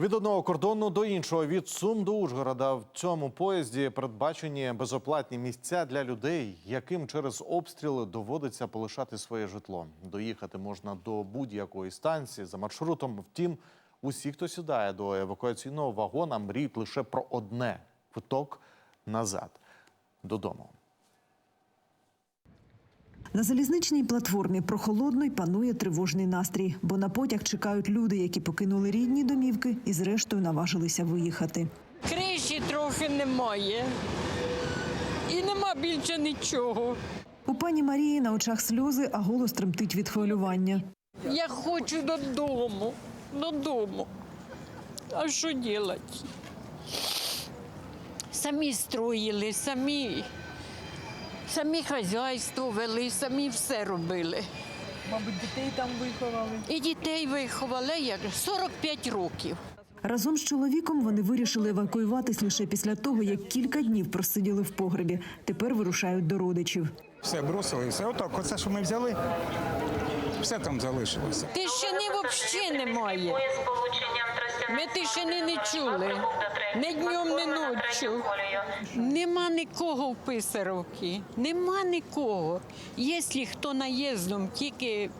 Від одного кордону до іншого від Сум до Ужгорода в цьому поїзді передбачені безоплатні місця для людей, яким через обстріли доводиться полишати своє житло. Доїхати можна до будь-якої станції за маршрутом. Втім, усі, хто сідає до евакуаційного вагона, мріють лише про одне квиток назад додому. На залізничній платформі прохолодно й панує тривожний настрій, бо на потяг чекають люди, які покинули рідні домівки і зрештою наважилися виїхати. Криші трохи немає. І нема більше нічого. У пані Марії на очах сльози, а голос тремтить від хвилювання. Я хочу додому. Додому. А що робити? Самі строїли, самі, самі хазяйство вели, самі все робили. Мабуть, дітей там виховали. І дітей виховали як 45 років. Разом з чоловіком вони вирішили евакуюватись лише після того, як кілька днів просиділи в погребі. Тепер вирушають до родичів. Все бросили, все. Отак, оце, що ми взяли, все там залишилося. Тишини взагалі немає. Ми тишини не чули. Ні днем, ні ночі. Нема нікого в Писаровці. Нема нікого. Якщо хто наїздом, тільки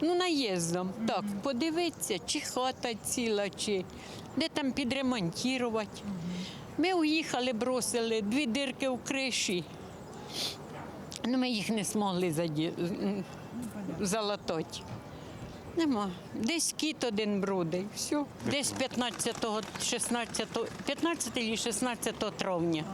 ну, наїздом. Так, подивитися, чи хата ціла, чи де там підремонтувати. Ми уїхали, бросили дві дирки в криші. Ну, ми їх не змогли залатати. Нема. Десь кіт один бродить. Все. Десь 15-го, 16-го, 15 чи 16 травня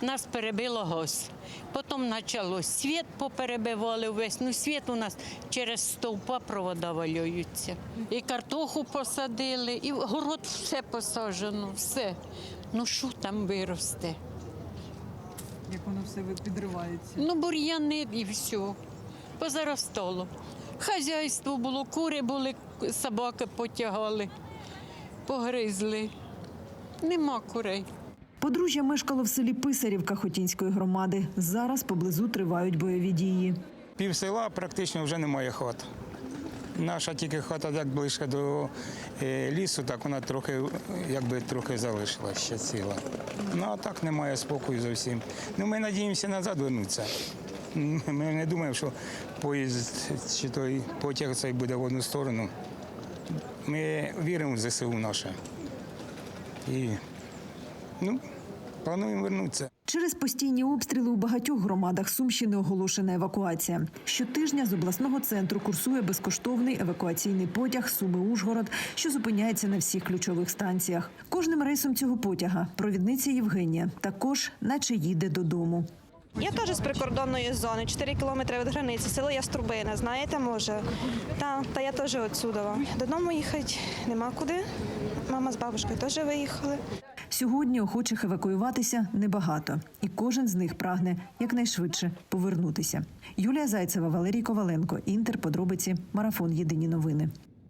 нас перебило газ. Потім почалось світ поперебивали весь. Ну, світ у нас через стовпа провода валюються. І картоху посадили, і в город все посаджено, все. Ну що там виросте? Як воно все підривається. Ну, бур'яни і все. Позаростало. Хазяйство було, кури були, собаки потягали, погризли. Нема курей. Подружжя мешкало в селі Писарівка Хотінської громади. Зараз поблизу тривають бойові дії. Пів села практично вже немає хат. Наша тільки хата так ближче до е, лісу, так вона трохи, якби трохи залишилася ще ціла. Ну а так немає спокою зовсім. Ну ми надіємося назад вернутися. Ми не думаємо, що поїзд чи той потяг цей буде в одну сторону. Ми віримо в ЗСУ наше. І ну, плануємо вернутися. Через постійні обстріли у багатьох громадах Сумщини оголошена евакуація. Щотижня з обласного центру курсує безкоштовний евакуаційний потяг Суми-Ужгород, що зупиняється на всіх ключових станціях. Кожним рейсом цього потяга провідниця Євгенія також, наче їде додому. Я теж з прикордонної зони, 4 кілометри від границі, село Яструбина, знаєте, може. Та, та я теж отсюда. Додому їхати нема куди. Мама з бабушкою теж виїхали. Сьогодні охочих евакуюватися небагато, і кожен з них прагне якнайшвидше повернутися. Юлія Зайцева, Валерій Коваленко, Інтер. Подробиці. Марафон. Єдині новини.